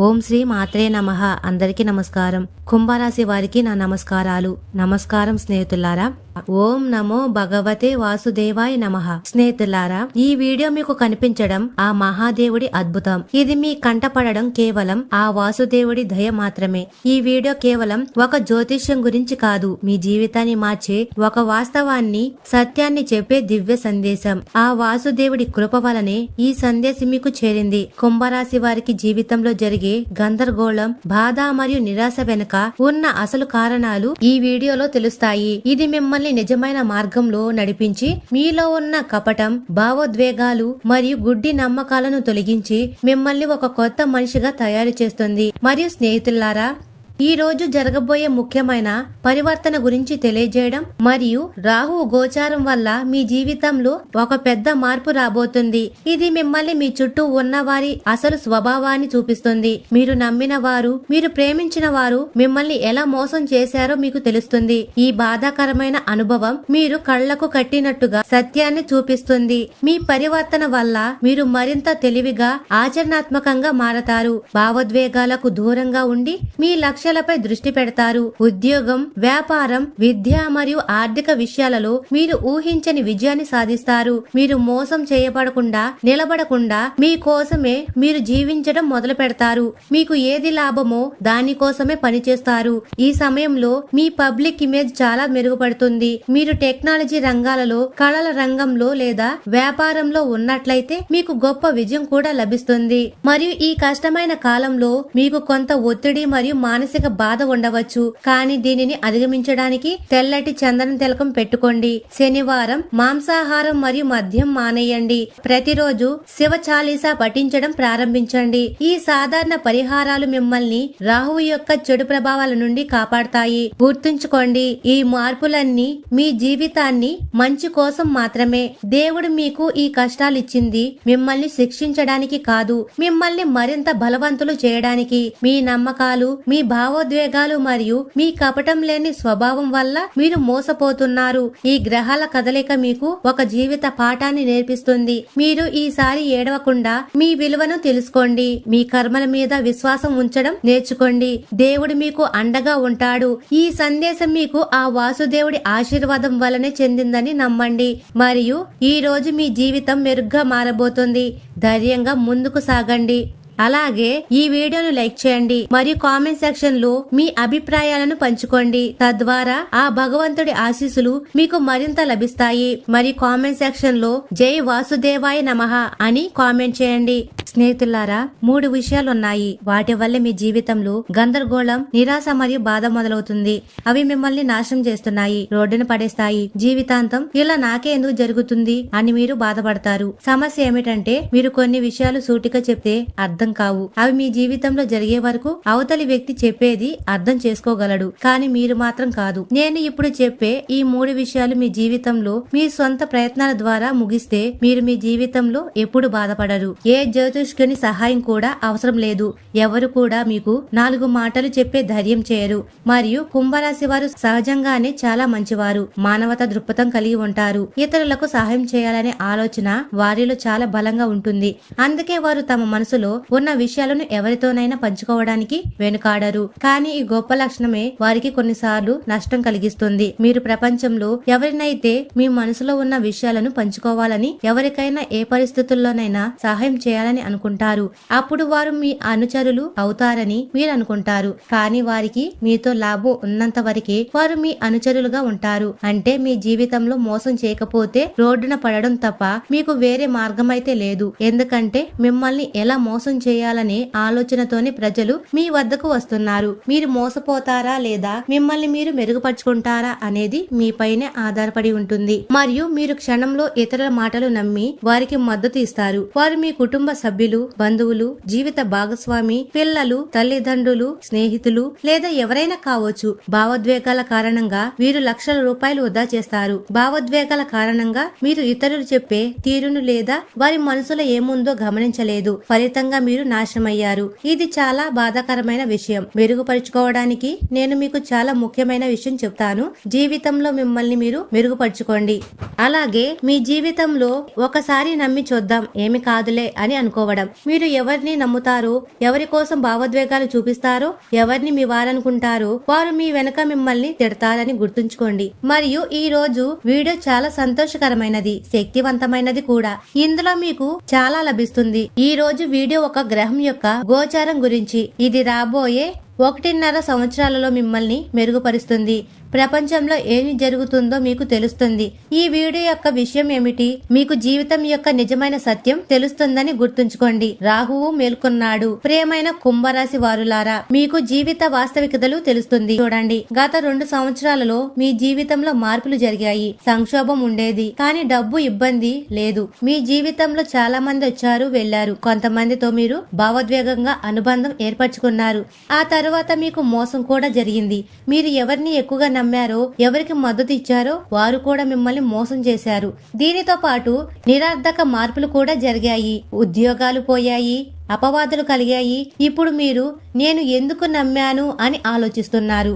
ఓం శ్రీ మాత్రే నమ. అందరికీ నమస్కారం. కుంభరాశి వారికి నా నమస్కారాలు. నమస్కారం స్నేహితులారా. ఓం నమో భగవతే వాసుదేవాయ నమ. స్నేహితులారా ఈ వీడియో మీకు కనిపించడం ఆ మహాదేవుడి అద్భుతం. ఇది మీ కంటపడడం కేవలం ఆ వాసుదేవుడి దయ మాత్రమే. ఈ వీడియో కేవలం ఒక జ్యోతిష్యం గురించి కాదు మీ జీవితాన్ని మార్చే ఒక వాస్తవాన్ని సత్యాన్ని చెప్పే దివ్య సందేశం. ఆ వాసుదేవుడి కృప వలనే ఈ సందేశం మీకు చేరింది. కుంభరాశి వారికి జీవితంలో జరిగే గందరగోళం బాధ మరియు నిరాశ వెనుక ఉన్న అసలు కారణాలు ఈ వీడియోలో తెలుస్తాయి. ఇది మిమ్మల్ని నిజమైన మార్గంలో నడిపించి మీలో ఉన్న కపటం భావోద్వేగాలు మరియు గుడ్డి నమ్మకాలను తొలగించి మిమ్మల్ని ఒక కొత్త మనిషిగా తయారు చేస్తుంది. మరియు స్నేహితులారా ఈ రోజు జరగబోయే ముఖ్యమైన పరివర్తన గురించి తెలియజేయడం మరియు రాహు గోచారం వల్ల మీ జీవితంలో ఒక పెద్ద మార్పు రాబోతుంది. ఇది మిమ్మల్ని మీ చుట్టూ ఉన్న వారి అసలు స్వభావాన్ని చూపిస్తుంది. మీరు నమ్మిన వారు మీరు ప్రేమించిన వారు మిమ్మల్ని ఎలా మోసం చేశారో మీకు తెలుస్తుంది. ఈ బాధాకరమైన అనుభవం మీరు కళ్ళకు కట్టినట్టుగా సత్యాన్ని చూపిస్తుంది. మీ పరివర్తన వల్ల మీరు మరింత తెలివిగా ఆచరణాత్మకంగా మారతారు. భావోద్వేగాలకు దూరంగా ఉండి మీ లక్ష్యాలపై దృష్టి పెడతారు. ఉద్యోగం వ్యాపారం విద్య మరియు ఆర్థిక విషయాలలో మీరు ఊహించని విజయాన్ని సాధిస్తారు. మీరు మోసం చేయబడకుండా నిలబడకుండా మీ కోసమే మీరు జీవించడం మొదలు పెడతారు. మీకు ఏది లాభమో దానికోసమే పనిచేస్తారు ఈ సమయంలో మీ పబ్లిక్ ఇమేజ్ చాలా మెరుగుపడుతుంది. మీరు టెక్నాలజీ రంగాలలో కళల రంగంలో లేదా వ్యాపారంలో ఉన్నట్లయితే మీకు గొప్ప విజయం కూడా లభిస్తుంది. మరియు ఈ కష్టమైన కాలంలో మీకు కొంత ఒత్తిడి మరియు మానసిక బాధ ఉండవచ్చు. కానీ దీనిని అధిగమించడానికి తెల్లటి చందనం తిలకం పెట్టుకోండి. శనివారం మాంసాహారం మరియు మద్యం మానేయండి. ప్రతిరోజు శివ చాలీసా పఠించడం ప్రారంభించండి. ఈ సాధారణ పరిహారాలు మిమ్మల్ని రాహువు యొక్క చెడు ప్రభావాల నుండి కాపాడతాయి. గుర్తుంచుకోండి ఈ మార్పులన్నీ మీ జీవితాన్ని మంచి కోసం మాత్రమే. దేవుడు మీకు ఈ కష్టాలు ఇచ్చింది మిమ్మల్ని శిక్షించడానికి కాదు మిమ్మల్ని మరింత బలవంతులు చేయడానికి. మీ నమ్మకాలు మీ భావోద్వేగాలు మరియు మీ కపటం లేని స్వభావం వల్ల మీరు మోసపోతున్నారు. ఈ గ్రహాల కదలిక మీకు ఒక జీవిత పాఠాన్ని నేర్పిస్తుంది. మీరు ఈసారి ఏడవకుండా మీ విలువను తెలుసుకోండి. మీ కర్మల మీద విశ్వాసం ఉంచడం నేర్చుకోండి. దేవుడు మీకు అండగా ఉంటాడు. ఈ సందేశం మీకు ఆ వాసుదేవుడి ఆశీర్వాదం వలనే చెందిందని నమ్మండి. మరియు ఈ రోజు మీ జీవితం మెరుగ్గా మారబోతుంది. ధైర్యంగా ముందుకు సాగండి. అలాగే ఈ వీడియోను లైక్ చేయండి మరియు కామెంట్ సెక్షన్లో మీ అభిప్రాయాలను పంచుకోండి. తద్వారా ఆ భగవంతుడి ఆశీస్సులు మీకు మరింత లభిస్తాయి. మరియు కామెంట్ సెక్షన్లో జై వాసుదేవాయ నమః అని కామెంట్ చేయండి. స్నేహితులారా మూడు విషయాలు ఉన్నాయి వాటి వల్ల మీ జీవితంలో గందరగోళం నిరాశ మరియు బాధ మొదలవుతుంది. అవి మిమ్మల్ని నాశనం చేస్తున్నాయి రోడ్డున పడేస్తాయి. జీవితాంతం ఇలా నాకే ఎందుకు జరుగుతుంది అని మీరు బాధపడతారు. సమస్య ఏమిటంటే మీరు కొన్ని విషయాలు సూటిగా చెప్తే అర్థం కావు. అవి మీ జీవితంలో జరిగే వరకు అవతలి వ్యక్తి చెప్పేది అర్థం చేసుకోగలడు. కానీ మీరు మాత్రం కాదు. నేను ఇప్పుడు చెప్పే ఈ మూడు విషయాలు మీ జీవితంలో మీ సొంత ప్రయత్నాల ద్వారా ముగిస్తే మీరు మీ జీవితంలో ఎప్పుడు బాధపడరు. ఏ జ్యోతిష్కుని సహాయం కూడా అవసరం లేదు. ఎవరు కూడా మీకు నాలుగు మాటలు చెప్పే ధైర్యం చేయరు. మరియు కుంభరాశి వారు సహజంగానే చాలా మంచివారు. మానవత దృక్పథం కలిగి ఉంటారు. ఇతరులకు సహాయం చేయాలనే ఆలోచన వారిలో చాలా బలంగా ఉంటుంది. అందుకే వారు తమ మనసులో ఉన్న విషయాలను ఎవరితోనైనా పంచుకోవడానికి వెనుకాడరు. కానీ ఈ గొప్ప లక్షణమే వారికి కొన్నిసార్లు నష్టం కలిగిస్తుంది. మీరు ప్రపంచంలో ఎవరినైతే మీ మనసులో ఉన్న విషయాలను పంచుకోవాలని ఎవరికైనా ఏ పరిస్థితుల్లోనైనా సహాయం చేయాలని అనుకుంటారు. అప్పుడు వారు మీ అనుచరులు అవుతారని మీరు అనుకుంటారు కానీ వారికి మీతో లాభం ఉన్నంత వరకే వారు మీ అనుచరులుగా ఉంటారు. అంటే మీ జీవితంలో మోసం చేయకపోతే రోడ్డున పడడం తప్ప మీకు వేరే మార్గం అయితే లేదు. ఎందుకంటే మిమ్మల్ని ఎలా మోసం చేయాలనే ఆలోచనతోనే ప్రజలు మీ వద్దకు వస్తున్నారు. మీరు మోసపోతారా లేదా? మిమ్మల్ని మీరు మెరుగుపరుచుకుంటారా అనేది మీపైనే ఆధారపడి ఉంటుంది. మరియు మీరు క్షణంలో ఇతరుల మాటలు నమ్మి వారికి మద్దతు ఇస్తారు. వారు మీ కుటుంబ సభ్యులు బంధువులు జీవిత భాగస్వామి పిల్లలు తల్లిదండ్రులు స్నేహితులు లేదా ఎవరైనా కావచ్చు. భావోద్వేగాల కారణంగా వీరు లక్షల రూపాయలు వృధా చేస్తారు. భావోద్వేగాల కారణంగా మీరు ఇతరులు చెప్పే తీరును లేదా వారి మనసులో ఏముందో గమనించలేదు. ఫలితంగా మీరు నాశనమయ్యారు. ఇది చాలా బాధాకరమైన విషయం. మెరుగుపరుచుకోవడానికి నేను మీకు చాలా ముఖ్యమైన విషయం చెప్తాను. జీవితంలో మిమ్మల్ని మీరు మెరుగుపరుచుకోండి. అలాగే మీ జీవితంలో ఒకసారి నమ్మి చూద్దాం. ఏమి కాదులే అని అనుకోవడం. అవ్వడం. మీరు ఎవరిని నమ్ముతారో? ఎవరి కోసం భావోద్వేగాలు చూపిస్తారో? ఎవరిని మీ వారనుకుంటారో? వారు మీ వెనక మిమ్మల్ని తిడతారని గుర్తుంచుకోండి. మరియు ఈ రోజు వీడియో చాలా సంతోషకరమైనది శక్తివంతమైనది కూడా. ఇందులో మీకు చాలా లభిస్తుంది. ఈ రోజు వీడియో ఒక గ్రహం యొక్క గోచారం గురించి. ఇది రాబోయే ఒకటిన్నర సంవత్సరాలలో మిమ్మల్ని మెరుగుపరుస్తుంది. ప్రపంచంలో ఏమి జరుగుతుందో మీకు తెలుస్తుంది. ఈ వీడియో యొక్క విషయం ఏమిటి? మీకు జీవితం యొక్క నిజమైన సత్యం తెలుస్తుందని గుర్తుంచుకోండి. రాహువు మేల్కొన్నాడు. ప్రేమైన కుంభరాశి వారులారా మీకు జీవిత వాస్తవికతలు తెలుస్తుంది. చూడండి గత రెండు సంవత్సరాలలో మీ జీవితంలో మార్పులు జరిగాయి. సంక్షోభం ఉండేది కానీ డబ్బు ఇబ్బంది లేదు. మీ జీవితంలో చాలా మంది వచ్చారు వెళ్ళారు కొంతమందితో మీరు భావోద్వేగంగా అనుబంధం ఏర్పరచుకున్నారు. ఆ తర్వాత మీకు మోసం కూడా జరిగింది. మీరు ఎవరిని ఎక్కువగా నమ్మారో ఎవరికి మద్దతు ఇచ్చారో వారు కూడా మిమ్మల్ని మోసం చేశారు. దీనితో పాటు నిరర్ధక మార్పులు కూడా జరిగాయి. ఉద్యోగాలు పోయాయి అపవాదులు కలిగాయి. ఇప్పుడు మీరు నేను ఎందుకు నమ్మాను అని ఆలోచిస్తున్నారు.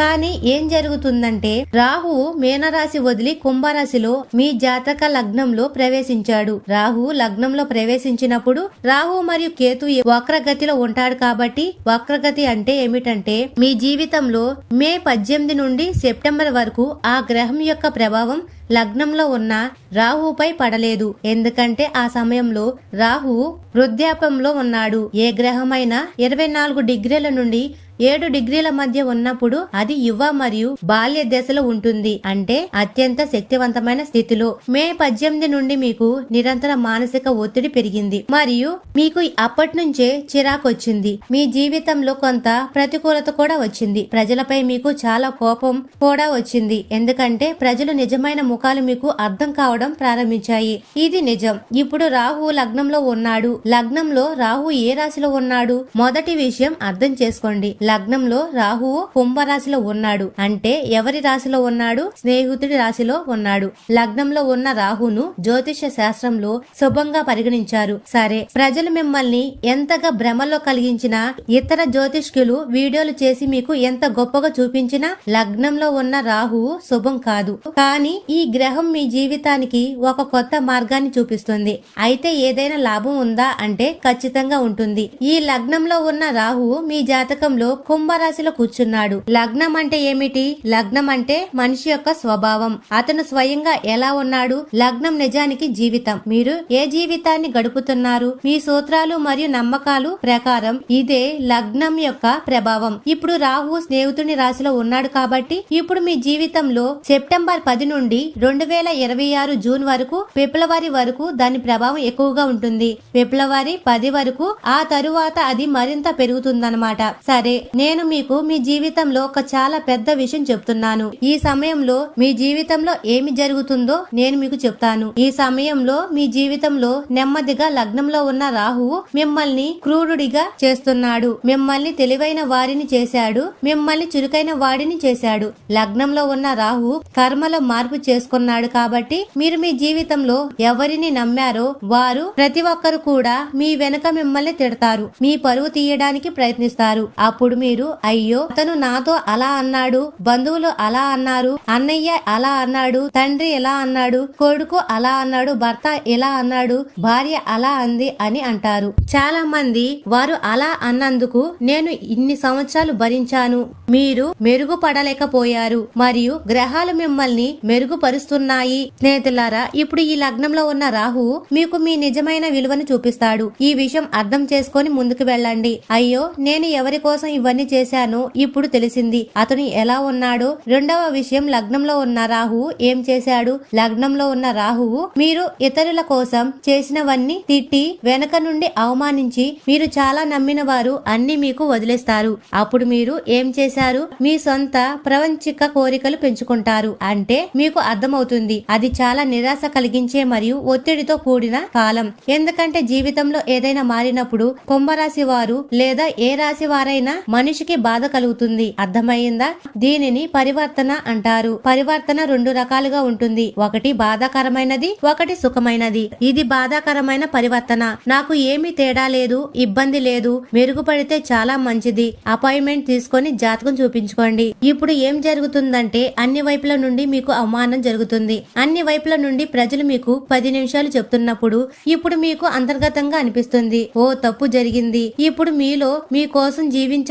కానీ ఏం జరుగుతుందంటే రాహు మీనరాశి వదిలి కుంభరాశిలో మీ జాతక లగ్నంలో ప్రవేశించాడు. రాహు లగ్నంలో ప్రవేశించినప్పుడు రాహు మరియు కేతు వక్రగతిలో ఉంటాడు కాబట్టి వక్రగతి అంటే ఏమిటంటే మీ జీవితంలో మే పద్దెనిమిది నుండి సెప్టెంబర్ వరకు ఆ గ్రహం యొక్క ప్రభావం లగ్నంలో ఉన్న రాహుపై పడలేదు. ఎందుకంటే ఆ సమయంలో రాహు వృద్ధాపంలో ఉన్నాడు. ఏ గ్రహమైనా ఇరవై నాలుగు డిగ్రీల నుండి ఏడు డిగ్రీల మధ్య ఉన్నప్పుడు అది యువ మరియు బాల్య దశలో ఉంటుంది. అంటే అత్యంత శక్తివంతమైన స్థితిలో. మే పద్దెనిమిది నుండి మీకు నిరంతర మానసిక ఒత్తిడి పెరిగింది. మరియు మీకు అప్పటి నుంచే చిరాకు వచ్చింది. మీ జీవితంలో కొంత ప్రతికూలత కూడా వచ్చింది. ప్రజలపై మీకు చాలా కోపం కూడా వచ్చింది. ఎందుకంటే ప్రజలు నిజమైన ముఖాలు మీకు అర్థం కావడం ప్రారంభించాయి. ఇది నిజం. ఇప్పుడు రాహు లగ్నంలో ఉన్నాడు. లగ్నంలో రాహు ఏ రాశిలో ఉన్నాడు? మొదటి విషయం అర్థం చేసుకోండి. లగ్నంలో రాహువు కుంభరాశిలో ఉన్నాడు. అంటే ఎవరి రాశిలో ఉన్నాడు? స్నేహితుడి రాశిలో ఉన్నాడు. లగ్నంలో ఉన్న రాహును జ్యోతిష శాస్త్రంలో శుభంగా పరిగణించారు. సరే ప్రజలు మిమ్మల్ని ఎంతగా భ్రమలో కలిగించిన ఇతర జ్యోతిష్కులు వీడియోలు చేసి మీకు ఎంత గొప్పగా చూపించినా లగ్నంలో ఉన్న రాహువు శుభం కాదు. కానీ ఈ గ్రహం మీ జీవితానికి ఒక కొత్త మార్గాన్ని చూపిస్తుంది. అయితే ఏదైనా లాభం ఉందా? అంటే ఖచ్చితంగా ఉంటుంది. ఈ లగ్నంలో ఉన్న రాహువు మీ జాతకంలో కుంభరాశిలో కూర్చున్నాడు. లగ్నం అంటే ఏమిటి? లగ్నం అంటే మనిషి యొక్క స్వభావం. అతను స్వయంగా ఎలా ఉన్నాడు? లగ్నం నిజానికి జీవితం. మీరు ఏ జీవితాన్ని గడుపుతున్నారు? మీ సూత్రాలు మరియు నమ్మకాలు ప్రకారం ఇదే లగ్నం యొక్క ప్రభావం. ఇప్పుడు రాహు స్నేహితుని రాశిలో ఉన్నాడు కాబట్టి ఇప్పుడు మీ జీవితంలో సెప్టెంబర్ పది నుండి రెండు వేల ఇరవై ఆరు జూన్ వరకు ఫిబ్రవరి వరకు దాని ప్రభావం ఎక్కువగా ఉంటుంది. ఫిబ్రవరి పది వరకు ఆ తరువాత అది మరింత పెరుగుతుందన్నమాట. సరే నేను మీకు మీ జీవితంలో ఒక చాలా పెద్ద విషయం చెప్తున్నాను. ఈ సమయంలో మీ జీవితంలో ఏమి జరుగుతుందో నేను మీకు చెప్తాను. ఈ సమయంలో మీ జీవితంలో నెమ్మదిగా లగ్నంలో ఉన్న రాహువు మిమ్మల్ని క్రూరుడిగా చేస్తున్నాడు. మిమ్మల్ని తెలివైన వారిని చేశాడు. మిమ్మల్ని చురుకైన వాడిని చేశాడు. లగ్నంలో ఉన్న రాహు కర్మలో మార్పు చేసుకున్నాడు కాబట్టి మీరు మీ జీవితంలో ఎవరిని నమ్మారో వారు ప్రతి ఒక్కరు కూడా మీ వెనుక మిమ్మల్ని తిడతారు. మీ పరువు తీయడానికి ప్రయత్నిస్తారు. అప్పుడు మీరు అయ్యో అతను నాతో అలా అన్నాడు బంధువులు అలా అన్నారు అన్నయ్య అలా అన్నాడు తండ్రి ఎలా అన్నాడు కొడుకు అలా అన్నాడు భర్త ఎలా అన్నాడు భార్య అలా అంది అని అంటారు. చాలా మంది వారు అలా అన్నందుకు నేను ఇన్ని సంవత్సరాలు భరించాను. మీరు మెరుగుపడలేకపోయారు మరియు గ్రహాలు మిమ్మల్ని మెరుగుపరుస్తున్నాయి. స్నేహితులారా ఇప్పుడు ఈ లగ్నంలో ఉన్న రాహు మీకు మీ నిజమైన విలువను చూపిస్తాడు. ఈ విషయం అర్థం చేసుకొని ముందుకు వెళ్ళండి. అయ్యో నేను ఎవరి కోసం ఇవన్నీ చేశాను. ఇప్పుడు తెలిసింది. అతను ఎలా ఉన్నాడో? రెండవ విషయం లగ్నంలో ఉన్న రాహువు ఏం చేశాడు? లగ్నంలో ఉన్న రాహువు మీరు ఇతరుల కోసం చేసినవన్నీ తిట్టి వెనక నుండి అవమానించి మీరు చాలా నమ్మిన వారు అన్ని మీకు వదిలేస్తారు. అప్పుడు మీరు ఏం చేశారు? మీ సొంత ప్రవంచిక కోరికలు పెంచుకుంటారు. అంటే మీకు అర్థమవుతుంది. అది చాలా నిరాశ కలిగించే మరియు ఒత్తిడితో కూడిన కాలం. ఎందుకంటే జీవితంలో ఏదైనా మారినప్పుడు కుంభరాశి వారు లేదా ఏ రాశి వారైనా మనిషికి బాధ కలుగుతుంది. అర్థమయ్యిందా దీనిని పరివర్తన అంటారు. పరివర్తన రెండు రకాలుగా ఉంటుంది. ఒకటి బాధాకరమైనది ఒకటి సుఖమైనది. ఇది బాధాకరమైన పరివర్తన. నాకు ఏమీ తేడా లేదు ఇబ్బంది లేదు. మెరుగుపడితే చాలా మంచిది. అపాయింట్మెంట్ తీసుకొని జాతకం చూపించుకోండి. ఇప్పుడు ఏం జరుగుతుందంటే అన్ని వైపుల నుండి మీకు అవమానం జరుగుతుంది. అన్ని వైపుల నుండి ప్రజలు మీకు పది నిమిషాలు చెప్తున్నప్పుడు ఇప్పుడు మీకు అంతర్గతంగా అనిపిస్తుంది. ఓ తప్పు జరిగింది. ఇప్పుడు మీలో మీ కోసం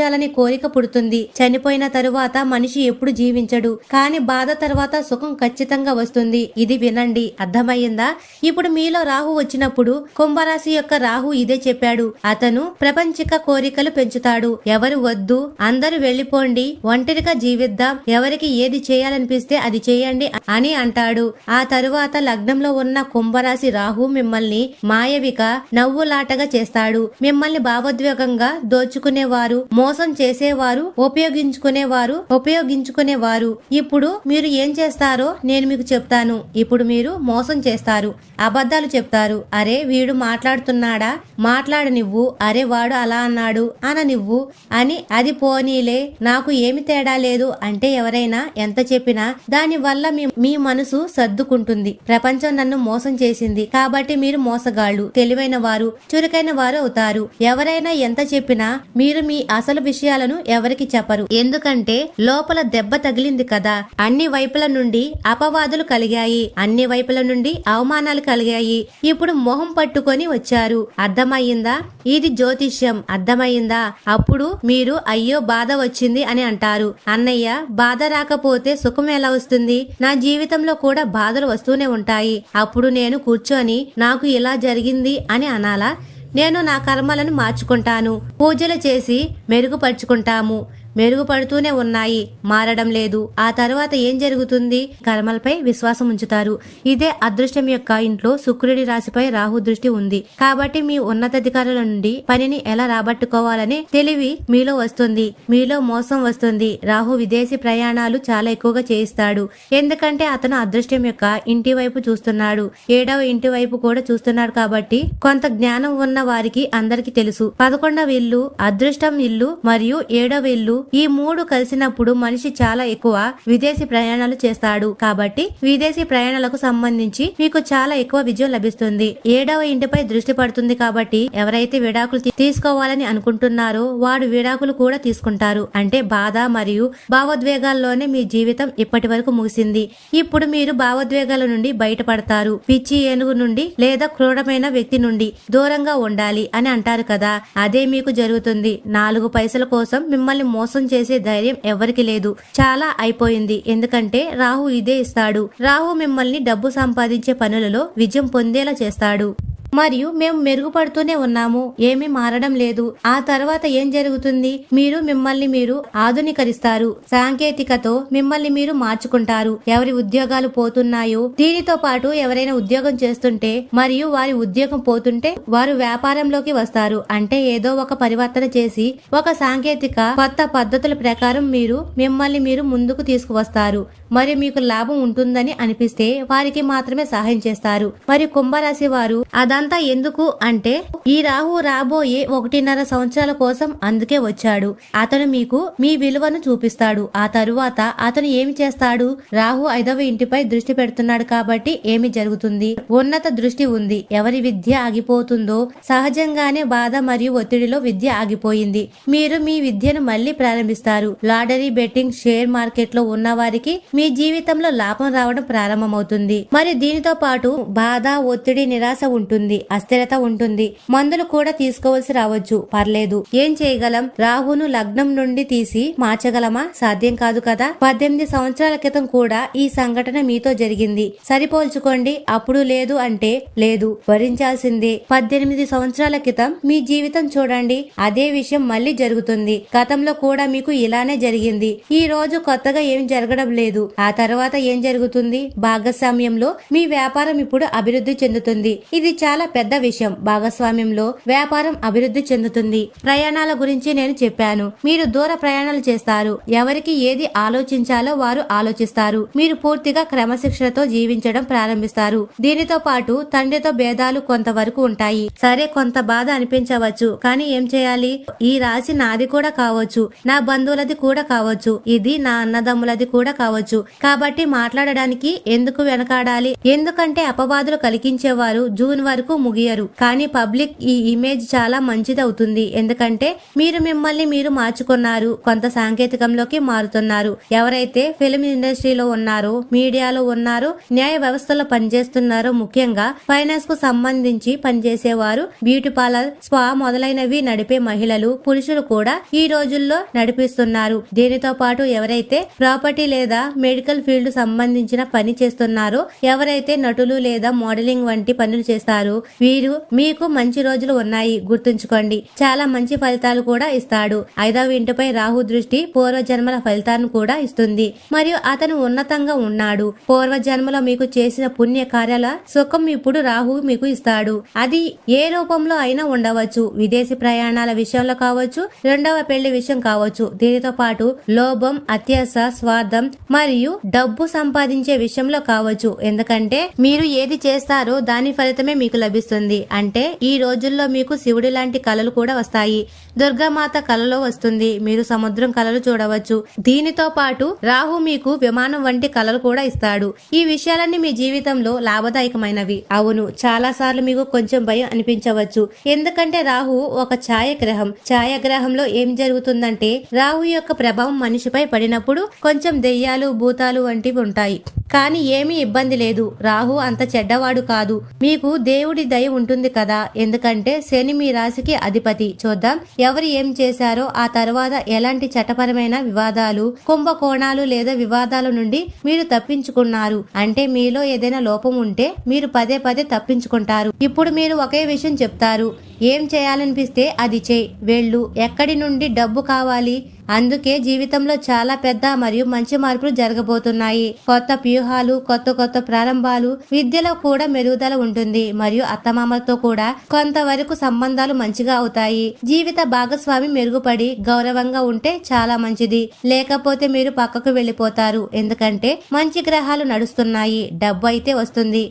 జీవించాలని కోరిక పుడుతుంది. చనిపోయిన తరువాత మనిషి ఎప్పుడు జీవించడు. కాని బాధ తర్వాత సుఖం ఖచ్చితంగా వస్తుంది. ఇది వినండి. అర్థమయ్యిందా? ఇప్పుడు మీలో రాహు వచ్చినప్పుడు కుంభరాశి యొక్క రాహు ఇదే చెప్పాడు. అతను ప్రపంచిక కోరికలు పెంచుతాడు. ఎవరు వద్దు అందరూ వెళ్ళిపోండి ఒంటరిగా జీవిద్దాం. ఎవరికి ఏది చేయాలనిపిస్తే అది చేయండి అని అంటాడు. ఆ తరువాత లగ్నంలో ఉన్న కుంభరాశి రాహు మిమ్మల్ని మాయవిక నవ్వులాటగా చేస్తాడు. మిమ్మల్ని భావోద్వేగంగా దోచుకునేవారు మోస మోసం చేసేవారు ఉపయోగించుకునేవారు ఉపయోగించుకునేవారు. ఇప్పుడు మీరు ఏం చేస్తారో నేను మీకు చెప్తాను. ఇప్పుడు మీరు మోసం చేస్తారు అబద్ధాలు చెప్తారు. అరే వీడు మాట్లాడుతున్నాడా? మాట్లాడు నువ్వు అరే వాడు అలా అన్నాడు అన నువ్వు అని అది పోనీలే. నాకు ఏమి తేడా లేదు అంటే ఎవరైనా ఎంత చెప్పినా దాని వల్ల మీ మీ మనసు సర్దుకుంటుంది. ప్రపంచం నన్ను మోసం చేసింది. కాబట్టి మీరు మోసగాళ్ళు. తెలివైన వారు చురుకైన వారు అవుతారు. ఎవరైనా ఎంత చెప్పినా మీరు మీ అసలు విషయాలను ఎవరికి చెప్పరు. ఎందుకంటే లోపల దెబ్బ తగిలింది కదా. అన్ని వైపుల నుండి అపవాదులు కలిగాయి. అన్ని వైపుల నుండి అవమానాలు కలిగాయి. ఇప్పుడు మొహం పట్టుకొని వచ్చారు. అర్థమయ్యిందా? ఇది జ్యోతిష్యం. అర్థమయ్యిందా? అప్పుడు మీరు అయ్యో బాధ వచ్చింది అని అంటారు. అన్నయ్య బాధ రాకపోతే సుఖం ఎలా వస్తుంది? నా జీవితంలో కూడా బాధలు వస్తూనే ఉంటాయి. అప్పుడు నేను కూర్చొని నాకు ఇలా జరిగింది అని అనాలా? నేను నా కర్మలను మార్చుకుంటాను. పూజలు చేసి మెరుగుపరుచుకుంటాము. మెరుగుపడుతూనే ఉన్నాయి. మారడం లేదు. ఆ తర్వాత ఏం జరుగుతుంది? కర్మలపై విశ్వాసం ఉంచుతారు. ఇదే అదృష్టం యొక్క ఇంట్లో శుక్రుడి రాశిపై రాహు దృష్టి ఉంది. కాబట్టి మీ ఉన్నతాధికారుల నుండి పనిని ఎలా రాబట్టుకోవాలనే తెలివి మీలో వస్తుంది. మీలో మోసం వస్తుంది. రాహు విదేశీ ప్రయాణాలు చాలా ఎక్కువగా చేయిస్తాడు. ఎందుకంటే అతను అదృష్టం యొక్క ఇంటి వైపు చూస్తున్నాడు. ఏడవ ఇంటి వైపు కూడా చూస్తున్నాడు కాబట్టి కొంత జ్ఞానం ఉన్న వారికి అందరికీ తెలుసు. పదకొండవ ఇల్లు అదృష్టం ఇల్లు మరియు ఏడవ ఇల్లు ఈ మూడు కలిసినప్పుడు మనిషి చాలా ఎక్కువ విదేశీ ప్రయాణాలు చేస్తాడు. కాబట్టి విదేశీ ప్రయాణాలకు సంబంధించి మీకు చాలా ఎక్కువ విజయం లభిస్తుంది. ఏడవ ఇంటిపై దృష్టి పడుతుంది కాబట్టి ఎవరైతే విడాకులు తీసుకోవాలని అనుకుంటున్నారో వాడు విడాకులు కూడా తీసుకుంటారు. అంటే బాధ మరియు భావోద్వేగాల్లోనే మీ జీవితం ఇప్పటి వరకు ముగిసింది. ఇప్పుడు మీరు భావోద్వేగాల నుండి బయటపడతారు. పిచ్చి ఏనుగు నుండి లేదా క్రూరమైన వ్యక్తి నుండి దూరంగా ఉండాలి అని అంటారు కదా. అదే మీకు జరుగుతుంది. నాలుగు పైసల కోసం మిమ్మల్ని మోసం చేసే ధైర్యం ఎవరికి లేదు. చాలా అయిపోయింది. ఎందుకంటే రాహు ఇదే ఇస్తాడు. రాహు మిమ్మల్ని డబ్బు సంపాదించే పనులలో విజయం పొందేలా చేస్తాడు. మరియు మేము మెరుగుపడుతూనే ఉన్నాము. ఏమీ మారడం లేదు. ఆ తర్వాత ఏం జరుగుతుంది? మీరు మిమ్మల్ని మీరు ఆధునీకరిస్తారు. సాంకేతికతో మిమ్మల్ని మీరు మార్చుకుంటారు. ఎవరి ఉద్యోగాలు పోతున్నాయో దీనితో పాటు ఎవరైనా ఉద్యోగం చేస్తుంటే మరియు వారి ఉద్యోగం పోతుంటే వారు వ్యాపారంలోకి వస్తారు. అంటే ఏదో ఒక పరివర్తన చేసి ఒక సాంకేతిక కొత్త పద్ధతుల ప్రకారం మీరు మిమ్మల్ని మీరు ముందుకు తీసుకువస్తారు. మరి మీకు లాభం ఉంటుందని అనిపిస్తే వారికి మాత్రమే సహాయం చేస్తారు. మరి కుంభరాశి వారు అదా ఇదంతా ఎందుకు అంటే ఈ రాహు రాబోయే ఒకటిన్నర సంవత్సరాల కోసం అందుకే వచ్చాడు. అతను మీకు మీ విలువను చూపిస్తాడు. ఆ తరువాత అతను ఏమి చేస్తాడు? రాహు ఐదవ ఇంటిపై దృష్టి పెడుతున్నాడు కాబట్టి ఏమి జరుగుతుంది? ఉన్నత దృష్టి ఉంది. ఎవరి విద్య ఆగిపోతుందో సహజంగానే బాధ మరియు ఒత్తిడిలో విద్య ఆగిపోయింది. మీరు మీ విద్యను మళ్ళీ ప్రారంభిస్తారు. లాటరీ బెట్టింగ్ షేర్ మార్కెట్లో ఉన్న వారికి మీ జీవితంలో లాభం రావడం ప్రారంభమవుతుంది. మరి దీనితో పాటు బాధ ఒత్తిడి నిరాశ ఉంటుంది. అస్థిరత ఉంటుంది. మందులు కూడా తీసుకోవాల్సి రావచ్చు. పర్లేదు. ఏం చేయగలం? రాహును లగ్నం నుండి తీసి మార్చగలమా? సాధ్యం కాదు కదా. పద్దెనిమిది సంవత్సరాల క్రితం కూడా ఈ సంఘటన మీతో జరిగింది. సరిపోల్చుకోండి. అప్పుడు లేదు అంటే లేదు. భరించాల్సిందే పద్దెనిమిది సంవత్సరాల క్రితం మీ జీవితం చూడండి. అదే విషయం మళ్ళీ జరుగుతుంది. గతంలో కూడా మీకు ఇలానే జరిగింది. ఈ రోజు కొత్తగా ఏం జరగడం లేదు. ఆ తర్వాత ఏం జరుగుతుంది? భాగస్వామ్యంలో మీ వ్యాపారం ఇప్పుడు అభివృద్ధి చెందుతుంది. ఇది చాలా చాలా పెద్ద విషయం. భాగస్వామ్యంలో వ్యాపారం అభివృద్ధి చెందుతుంది. ప్రయాణాల గురించి నేను చెప్పాను. మీరు దూర ప్రయాణాలు చేస్తారు. ఎవరికి ఏది ఆలోచించాలో వారు ఆలోచిస్తారు. మీరు పూర్తిగా క్రమశిక్షణతో జీవించడం ప్రారంభిస్తారు. దీనితో పాటు తండ్రితో భేదాలు కొంతవరకు ఉంటాయి. సరే కొంత బాధ అనిపించవచ్చు. కానీ ఏం చేయాలి? ఈ రాశి నాది కూడా కావచ్చు. నా బంధువులది కూడా కావచ్చు. ఇది నా అన్నదమ్ములది కూడా కావచ్చు. కాబట్టి మాట్లాడడానికి ఎందుకు వెనకాడాలి? ఎందుకంటే అపవాదులు కలిగించేవారు జూన్ వరకు ముగియరు. కానీ పబ్లిక్ ఈ ఇమేజ్ చాలా మంచిదవుతుంది. ఎందుకంటే మీరు మిమ్మల్ని మీరు మార్చుకున్నారు. కొంత సాంకేతికంలోకి మారుతున్నారు. ఎవరైతే ఫిల్మ్ ఇండస్ట్రీలో ఉన్నారో మీడియాలో ఉన్నారో న్యాయ వ్యవస్థలో పనిచేస్తున్నారో ముఖ్యంగా ఫైనాన్స్కు సంబంధించి పనిచేసేవారు బ్యూటీ పార్లర్ స్పా మొదలైనవి నడిపే మహిళలు పురుషులు కూడా ఈ రోజుల్లో నడిపిస్తున్నారు. దీనితో పాటు ఎవరైతే ప్రాపర్టీ లేదా మెడికల్ ఫీల్డ్ సంబంధించిన పని చేస్తున్నారో ఎవరైతే నటులు లేదా మోడలింగ్ వంటి పనులు చేస్తారో వీరు మీకు మంచి రోజులు ఉన్నాయి. గుర్తుంచుకోండి. చాలా మంచి ఫలితాలు కూడా ఇస్తాడు. ఐదవ ఇంటిపై రాహు దృష్టి పూర్వ జన్మల ఫలితాలను కూడా ఇస్తుంది. మరియు అతను ఉన్నతంగా ఉన్నాడు. పూర్వ జన్మలో మీకు చేసిన పుణ్య కార్యాల సుఖం ఇప్పుడు రాహు మీకు ఇస్తాడు. అది ఏ రూపంలో అయినా ఉండవచ్చు. విదేశీ ప్రయాణాల విషయంలో కావచ్చు రెండవ పెళ్ళి విషయం కావచ్చు. దీనితో పాటు లోభం అత్యాస స్వార్థం మరియు డబ్బు సంపాదించే విషయంలో కావచ్చు. ఎందుకంటే మీరు ఏది చేస్తారో దాని ఫలితమే మీకు లభిస్తుంది. అంటే ఈ రోజుల్లో మీకు శివుడి లాంటి కళలు కూడా వస్తాయి. దుర్గామాత కలలో వస్తుంది. మీరు సముద్రం కళలు చూడవచ్చు. దీనితో పాటు రాహు మీకు విమానం వంటి కళలు కూడా ఇస్తాడు. ఈ విషయాలన్నీ మీ జీవితంలో లాభదాయకమైనవి. అవును చాలా సార్లు మీకు కొంచెం భయం అనిపించవచ్చు. ఎందుకంటే రాహు ఒక ఛాయాగ్రహం. ఛాయాగ్రహంలో ఏం జరుగుతుందంటే రాహు యొక్క ప్రభావం మనిషిపై పడినప్పుడు కొంచెం దెయ్యాలు భూతాలు వంటివి ఉంటాయి. కానీ ఏమీ ఇబ్బంది లేదు. రాహు అంత చెడ్డవాడు కాదు. మీకు దేవుడి దయ ఉంటుంది కదా. ఎందుకంటే శని మీ రాశికి అధిపతి. చూద్దాం. ఎవరు ఏం చేశారో ఆ తర్వాత ఎలాంటి చట్టపరమైన వివాదాలు కుంభకోణాలు లేదా వివాదాల నుండి మీరు తప్పించుకున్నారు. అంటే మీలో ఏదైనా లోపం ఉంటే మీరు పదే పదే తప్పించుకుంటారు. ఇప్పుడు మీరు ఒకే విషయం చెప్తారు. ఏం చేయాలనిపిస్తే అది చేయి. వెళ్ళు. ఎక్కడి నుండి డబ్బు కావాలి? అందుకే జీవితంలో చాలా పెద్ద మరియు మంచి మార్పులు జరగబోతున్నాయి. కొత్త వ్యూహాలు కొత్త కొత్త ప్రారంభాలు విద్యలో కూడా మెరుగుదల ఉంటుంది మరియు అత్తమామలతో కూడా కొంతవరకు సంబంధాలు మంచిగా అవుతాయి. జీవిత భాగస్వామి మెరుగుపడి గౌరవంగా ఉంటే చాలా మంచిది. లేకపోతే మీరు పక్కకు వెళ్ళిపోతారు. ఎందుకంటే మంచి గ్రహాలు నడుస్తున్నాయి. డబ్బు అయితే వస్తుంది.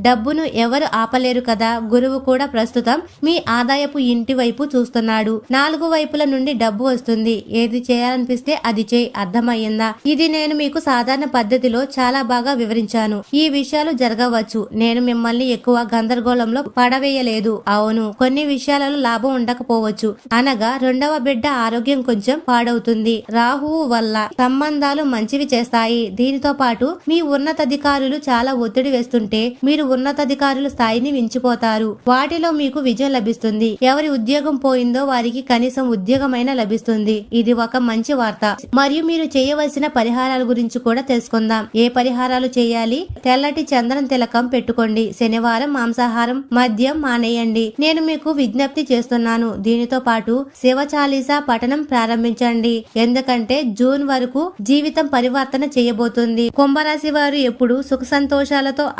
డబ్బును ఎవరు ఆపలేరు కదా? గురువు కూడా ప్రస్తుతం మీ ఆదాయపు ఇంటి వైపు చూస్తున్నాడు. నాలుగు వైపుల నుండి డబ్బు వస్తుంది. ఏది చేయాలనిపిస్తే అది చేయి. అర్థమయ్యిందా? ఇది నేను మీకు సాధారణ పద్ధతిలో చాలా బాగా వివరించాను. ఈ విషయాలు జరగవచ్చు. నేను మిమ్మల్ని ఎక్కువ గందరగోళంలో పడవేయలేదు. అవును కొన్ని విషయాలలో లాభం ఉండకపోవచ్చు. అనగా రెండవ బిడ్డ ఆరోగ్యం కొంచెం పాడవుతుంది. రాహువు వల్ల సంబంధాలు మంచివి చేస్తాయి. దీనితో పాటు మీ ఉన్నతాధికారులు చాలా ఒత్తిడి వేస్తుంటే మీరు ఉన్నతాధికారుల స్థాయిని మించిపోతారు. వాటిలో మీకు విజయం లభిస్తుంది. ఎవరి ఉద్యోగం పోయిందో వారికి కనీసం ఉద్యోగమైనా లభిస్తుంది. ఇది ఒక మంచి వార్త. మరియు మీరు చేయవలసిన పరిహారాల గురించి కూడా తెలుసుకుందాం. ఏ పరిహారాలు చేయాలి? తెల్లటి చందనం తిలకం పెట్టుకోండి. శనివారం మాంసాహారం మద్యం మానేయండి. నేను మీకు విజ్ఞప్తి చేస్తున్నాను. దీనితో పాటు శివ చాలీసా పఠనం ప్రారంభించండి. ఎందుకంటే జూన్ వరకు జీవితం పరివర్తన చేయబోతుంది. కుంభరాశి వారు ఎప్పుడు సుఖ సంతోషాలతో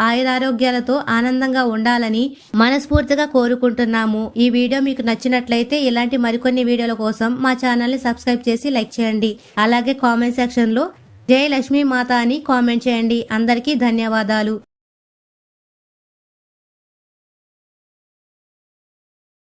ఆయురారోగ్యాలతో ఆనందంగా ఉండాలని మనస్ఫూర్తిగా కోరుకుంటున్నాము. ఈ వీడియో మీకు నచ్చినట్లయితే ఇలాంటి మరికొన్ని వీడియోల కోసం మా ఛానల్ని సబ్స్క్రైబ్ చేసి లైక్ చేయండి. అలాగే కామెంట్ సెక్షన్లో జయలక్ష్మి మాత అని కామెంట్ చేయండి. అందరికీ ధన్యవాదాలు.